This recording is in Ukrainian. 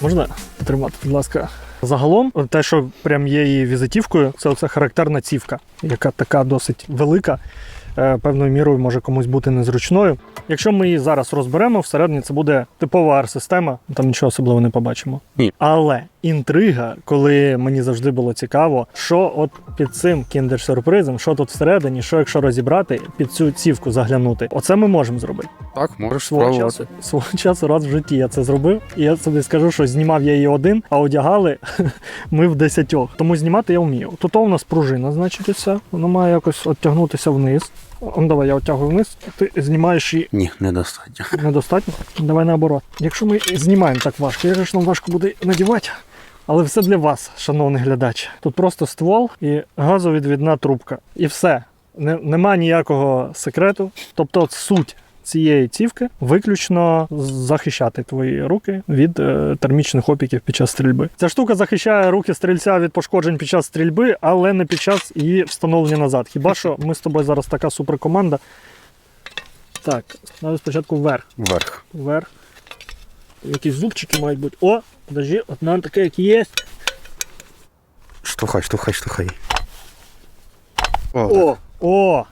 Можна потримати, будь ласка. Загалом, те, що прям є її візитівкою, це оце характерна цівка, яка така досить велика. е, Певною мірою може комусь бути незручною. Якщо ми її зараз розберемо, всередині це буде типова R-система, там нічого особливого не побачимо. Ні. Але інтрига, коли мені завжди було цікаво, що от під цим кіндер-сюрпризом, що тут всередині, що якщо розібрати, під цю цівку заглянути. Оце ми можемо зробити. Так, можеш Свого часу, свого часу раз в житті я це зробив. І я собі скажу, що знімав я її один, а одягали ми в десятьох. Тому знімати я вмію. Тут у нас пружина, значить, і все. Воно має якось оттягнутися вниз. Он давай я оттягую вниз, ти знімаєш її Ні, недостатньо. недостатньо. Давай наоборот. Якщо ми знімаємо так важко, же ж нам важко буде надівати. Але все для вас, шановний глядач. Тут просто ствол і газовідвідна трубка. І все. Не, нема ніякого секрету. Тобто, суть цієї цівки виключно захищати твої руки від е, термічних опіків під час стрільби. Ця штука захищає руки стрільця від пошкоджень під час стрільби, але не під час її встановлення назад. Хіба що ми з тобою зараз така суперкоманда. Так, треба спочатку вверх Вверх. вверх. Якісь зубчики мають бути. О, подожди, одна така, як є. Штовхай, штовхай, штовхай. О, О, о,